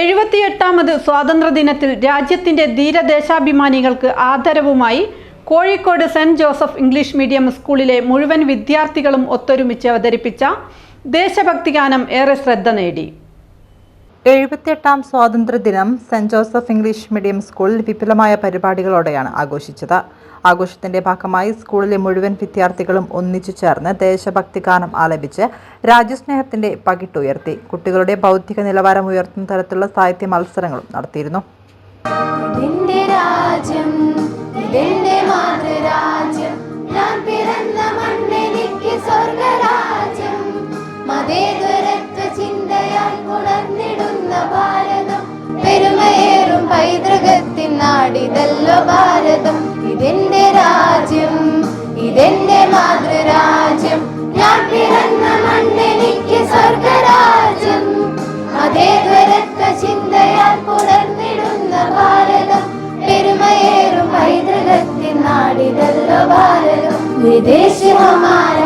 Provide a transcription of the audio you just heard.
എഴുപത്തിയെട്ടാമത് സ്വാതന്ത്ര്യദിനത്തിൽ രാജ്യത്തിന്റെ ധീരദേശാഭിമാനികൾക്ക് ആദരവുമായി Kozhikode saint Joseph English medium സ്കൂളിലെ മുഴുവൻ വിദ്യാർത്ഥികളും ഒത്തൊരുമിച്ച് അവതരിപ്പിച്ച ദേശഭക്തിഗാനം ഏറെ ശ്രദ്ധ നേടി. എഴുപത്തിയെട്ടാം സ്വാതന്ത്ര്യദിനം സെന്റ് ജോസഫ് ഇംഗ്ലീഷ് മീഡിയം സ്കൂളിൽ വിപുലമായ പരിപാടികളോടെയാണ് ആഘോഷിച്ചത്. ആഘോഷത്തിന്റെ ഭാഗമായി സ്കൂളിലെ മുഴുവൻ വിദ്യാർത്ഥികളും ഒന്നിച്ചു ചേർന്ന് ദേശഭക്തി ഗാനം ആലപിച്ച് രാജ്യസ്നേഹത്തിന്റെ പകിട്ടുയർത്തി. കുട്ടികളുടെ ബൗദ്ധിക നിലവാരം ഉയർത്തുന്ന തരത്തിലുള്ള സാഹിത്യ മത്സരങ്ങളും നടത്തിയിരുന്നു. നാടിതല്ലോ ഭാരതം ഇതെന്റെ രാജ്യം ഇതെന്റെ മാതൃരാജ്യം. ഞാൻ പിറന്ന മണ്ണെനിക്ക് സ്വർഗരാജ്യം. മതേതരത്വ ചിന്തയാൽ പുലർന്നിടുന്ന ഭാരതം. പെരുമയേറും പൈതൃകത്തിൻ നാടിതല്ലോ ഭാരതം. വിദേശ ഹമാരാ